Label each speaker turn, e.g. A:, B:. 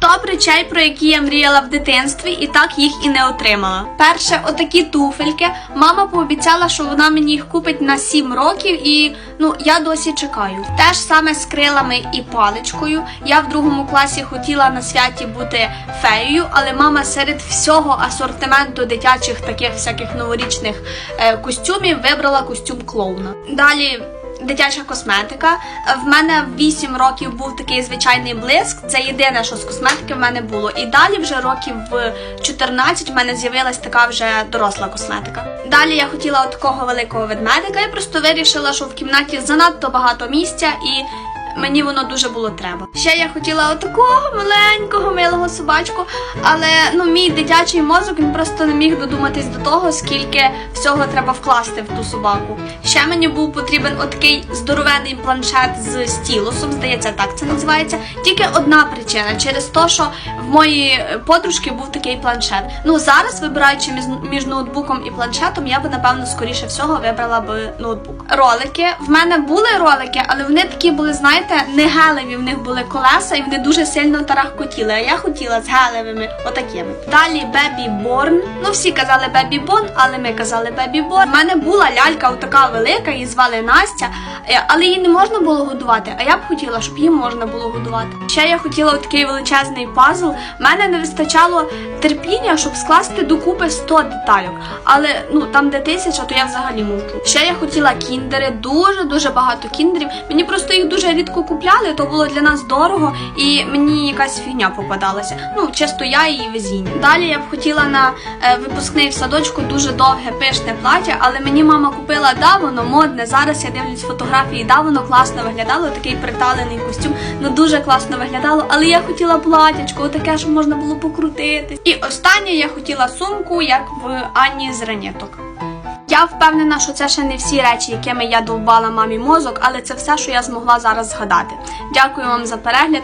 A: Топ речей, про які я мріяла в дитинстві, і так їх і не отримала. Перше, отакі туфельки. Мама пообіцяла, що вона мені їх купить на 7 років, і ну я досі чекаю. Те ж саме з крилами і паличкою. Я в другому класі хотіла на святі бути феєю, але мама серед всього асортименту дитячих таких всяких новорічних е, костюмів вибрала костюм клоуна. Далі. Дитяча косметика. В мене в 8 років був такий звичайний блиск. Це єдине, що з косметики в мене було. І далі вже років в 14 в мене з'явилась така вже доросла косметика. Далі я хотіла от такого великого ведмедика і просто вирішила, що в кімнаті занадто багато місця і. Мені воно дуже було треба. Ще я хотіла отакого маленького милого собачку, але ну мій дитячий мозок він просто не міг додуматись до того, скільки всього треба вкласти в ту собаку. Ще мені був потрібен отакий здоровенний планшет з стілусом, здається, так це називається. Тільки одна причина через те, що в моїй подружки був такий планшет. Ну зараз, вибираючи між ноутбуком і планшетом, я би напевно скоріше всього вибрала би ноутбук. Ролики в мене були ролики, але вони такі були, знаєте, не гелеві. В них були колеса, і вони дуже сильно тарахкотіли. А я хотіла з гелевими отакими. Далі Baby Born. Ну всі казали Baby Born, але ми казали Baby Born. У мене була лялька така велика, її звали Настя, е, але її не можна було годувати. А я б хотіла, щоб її можна було годувати. Ще я хотіла такий величезний пазл. У мене не вистачало терпіння, щоб скласти докупи 100 детальок. Але ну там де тисяча, то я взагалі мовчу. Ще я хотіла кіндери, дуже дуже багато кіндерів. Мені просто їх дуже рідко купляли, то було для нас дорого, і мені якась фігня попадалася. Ну, чисто я і везіння. Далі я б хотіла на е, випускний в садочку дуже довге пишне плаття, але мені мама купила да, воно модне. Зараз я дивлюсь фотографії, да, воно класно виглядало, такий приталений костюм, ну дуже класно виглядало. Але я хотіла платячко, таке, щоб можна було покрутити. І останнє я хотіла сумку, як в Анні з раніток. Я впевнена, що це ще не всі речі, якими я довбала мамі мозок, але це все, що я змогла зараз згадати. Дякую вам за перегляд.